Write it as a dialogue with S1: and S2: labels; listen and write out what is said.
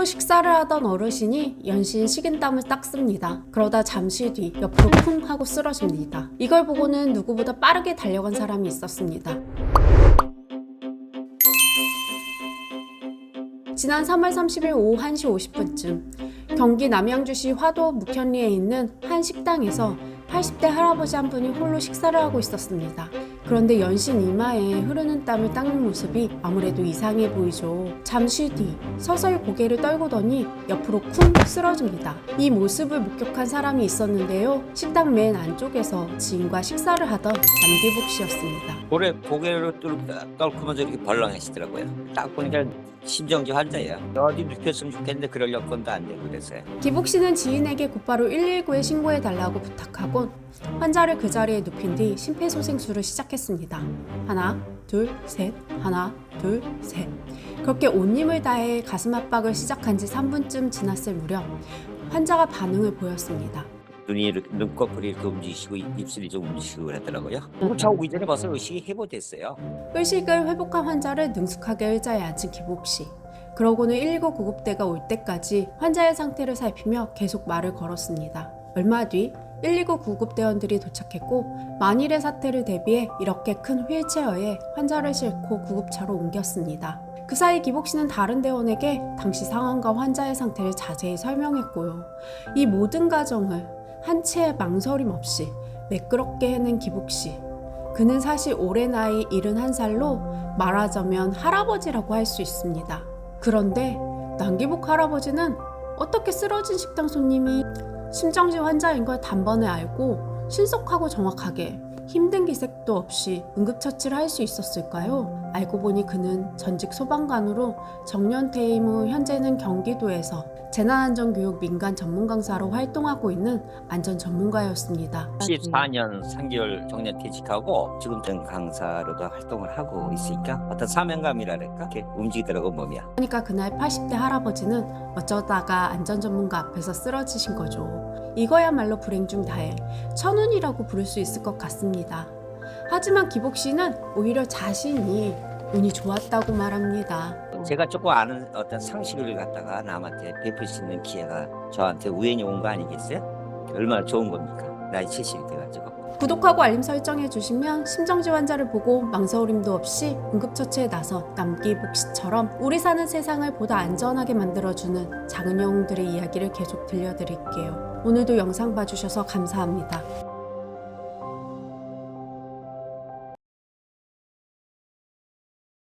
S1: 홀로 식사를 하던 어르신이 연신 식은땀을 닦습니다. 그러다 잠시 뒤 옆으로 쿵 하고 쓰러집니다. 이걸 보고는 누구보다 빠르게 달려간 사람이 있었습니다. 지난 3월 30일 오후 1시 50분쯤 경기 남양주시 화도 묵현리에 있는 한 식당에서 80대 할아버지 한 분이 홀로 식사를 하고 있었습니다. 그런데 연신 이마에 흐르는 땀을 닦는 모습이 아무래도 이상해 보이죠. 잠시 뒤 서서히 고개를 떨구더니 옆으로 쿵 쓰러집니다. 이 모습을 목격한 사람이 있었는데요. 식당 맨 안쪽에서 지인과 식사를 하던 남기복 씨였습니다.
S2: 고래 고개를 뚫- 떨구면서 이렇게 벌렁하시더라고요. 딱 보니까 심정지 환자예요. 어디 눕혔으면 좋겠는데 그럴 여건도 안 되고 그래서요.
S1: 기복 씨는 지인에게 곧바로 119에 신고해 달라고 부탁하곤 환자를 그 자리에 눕힌 뒤 심폐소생술을 시작했습니다. 하나, 둘, 셋, 하나, 둘, 셋. 그렇게 온 힘을 다해 가슴 압박을 시작한 지 3분쯤 지났을 무렵 환자가 반응을 보였습니다.
S2: 눈이 이렇게 눈꺼풀이 이렇게 움직이시고 입- 입술이 좀 움직이시고 그러더라고요. 차 오기 전에 벌써 의식이 해보됐어요.
S1: 의식을 회복한 환자를 능숙하게 의자에 앉힌 기복 씨. 그러고는 119 구급대가 올 때까지 환자의 상태를 살피며 계속 말을 걸었습니다. 얼마 뒤 119 구급대원들이 도착했고 만일의 사태를 대비해 이렇게 큰 휠체어에 환자를 싣고 구급차로 옮겼습니다. 그 사이 기복 씨는 다른 대원에게 당시 상황과 환자의 상태를 자세히 설명했고요. 이 모든 과정을 한 채의 망설임 없이 매끄럽게 해낸 기복 씨. 그는 사실 올해 나이 71살로 말하자면 할아버지라고 할 수 있습니다. 그런데 남기복 할아버지는 어떻게 쓰러진 식당 손님이 심정지 환자인 걸 단번에 알고 신속하고 정확하게 힘든 기색도 없이 응급처치를 할 수 있었을까요? 알고 보니 그는 전직 소방관으로 정년 퇴임 후 현재는 경기도에서 재난안전교육 민간 전문 강사로 활동하고 있는 안전 전문가였습니다.
S2: 14년 3개월 정년 퇴직하고 지금 전 강사로도 활동을 하고 있으니까 어떤 사명감이랄까 이렇게 움직이더라고 몸이.
S1: 그러니까 그날 80대 할아버지는 어쩌다가 안전 전문가 앞에서 쓰러지신 거죠. 이거야말로 불행 중 다행, 천운이라고 부를 수 있을 것 같습니다. 하지만 기복 씨는 오히려 자신이 운이 좋았다고 말합니다.
S2: 제가 조금 아는 어떤 상식을 갖다가 남한테 베풀 수 있는 기회가 저한테 우연히 온 거 아니겠어요? 얼마나 좋은 겁니까? 나이 70이 돼가지고.
S1: 구독하고 알림 설정해 주시면 심정지 환자를 보고 망설임도 없이 응급처치에 나서 남기복 씨처럼 우리 사는 세상을 보다 안전하게 만들어주는 작은 영웅들의 이야기를 계속 들려드릴게요. 오늘도 영상 봐주셔서 감사합니다.